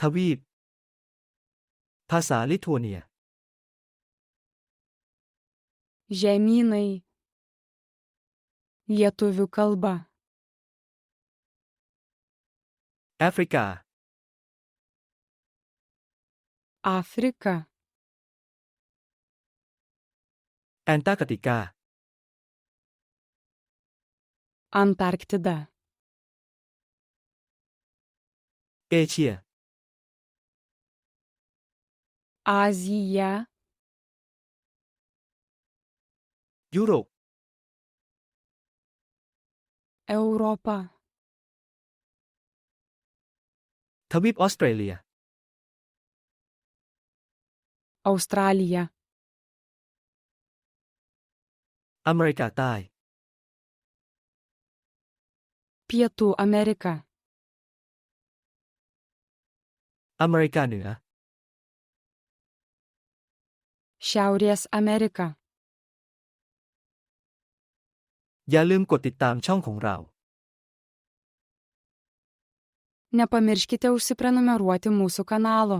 ทวีป ภาษาลิทัวเนีย Žemynai. Lietuvių kalba. แอฟริกา Afrika. แอนตาร์กติกา Antarktida. เอเชีย Australija. อเมริกาใต้ Pietų Amerika. อเมริกาเหนือ Šiaurės Amerika. อย่าลืมกดติดตามช่องของเรา Nepamirškite užsiprenumeruoti mūsų kanalo.